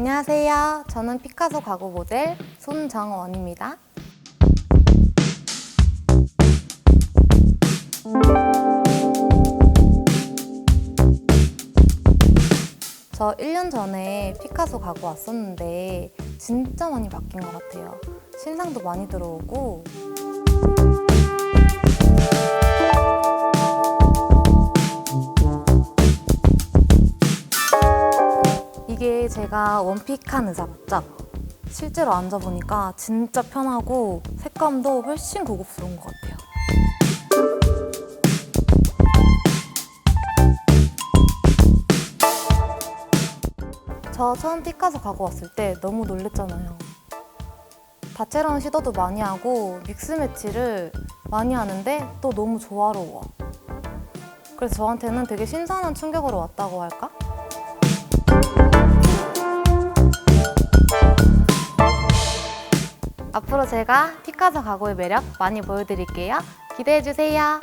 안녕하세요. 저는 피카소 가구 모델 손정원입니다. 저 1년 전에 피카소 가구 왔었는데 진짜 많이 바뀐 것 같아요. 신상도 많이 들어오고 이게 제가 원픽한 의자 맞죠? 실제로 앉아보니까 진짜 편하고 색감도 훨씬 고급스러운 것 같아요. 저 처음 피카소 가고 왔을 때 너무 놀랬잖아요. 다채로운 시도도 많이 하고 믹스 매치를 많이 하는데 또 너무 조화로워. 그래서 저한테는 되게 신선한 충격으로 왔다고 할까? 앞으로 제가 피카소 가구의 매력 많이 보여드릴게요. 기대해주세요.